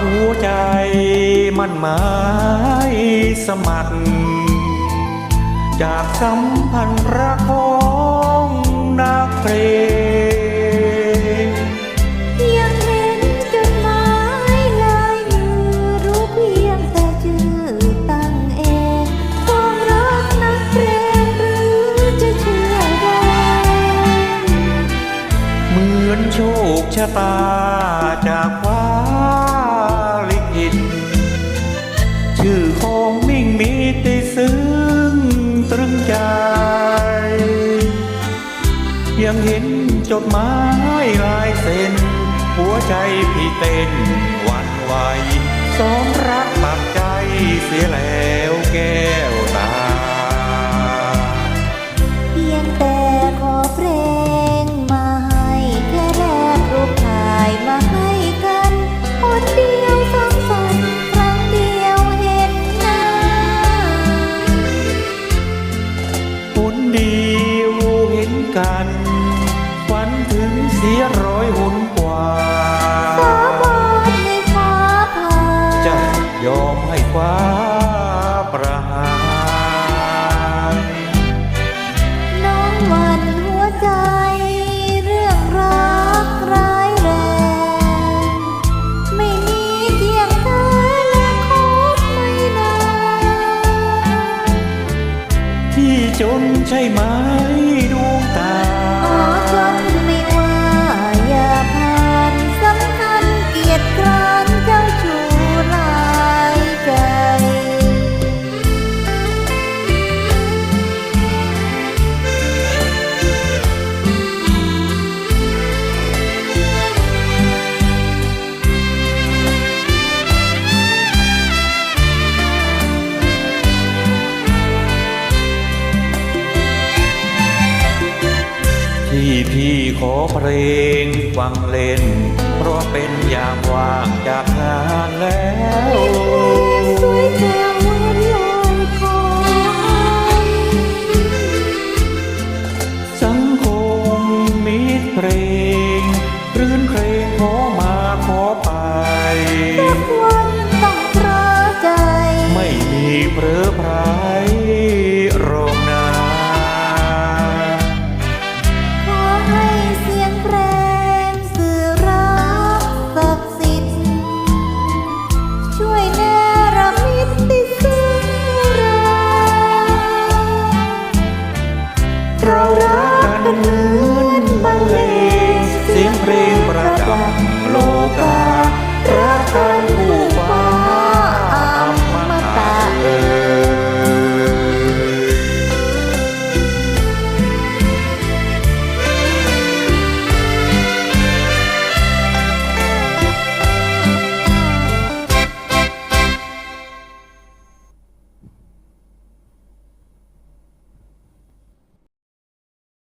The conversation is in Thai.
หัวใจมันหมายสมัคร จากสัมพันธ์รักของนักเพลงยังเห็นจดหมายลายมือรู้เพียงแต่ชื่อตั้งเองความรักนักเพลงหรือจะเชื่อได้เหมือนโชคชะตาจากฟ้า ซึ้งตรึงใจ ยังเห็นจดหมายลายเซ็น หัวใจพี่เต้นหวันไหวสองรักปักใจเสียแล้ว ฝันถึงเสียร้อยหุนกว่าสาบานในฟ้าผ่าจะยอมให้ฟ้าประหารน้องหวันหัวใจ เรื่องรักร้ายแรง ไม่มีเทียงเธอและคบไม่นานที่จนใช่ไหม ที่พี่ขอเพลงฟังเล่น เพราะเป็นยามว่างจากงานแล้วสวยแจ่มวันลอยสังคมมิตรเพลงรื่นเครงขอมาขอไปทุกวันต้องพลอใจ ไม่มีเพลอไพ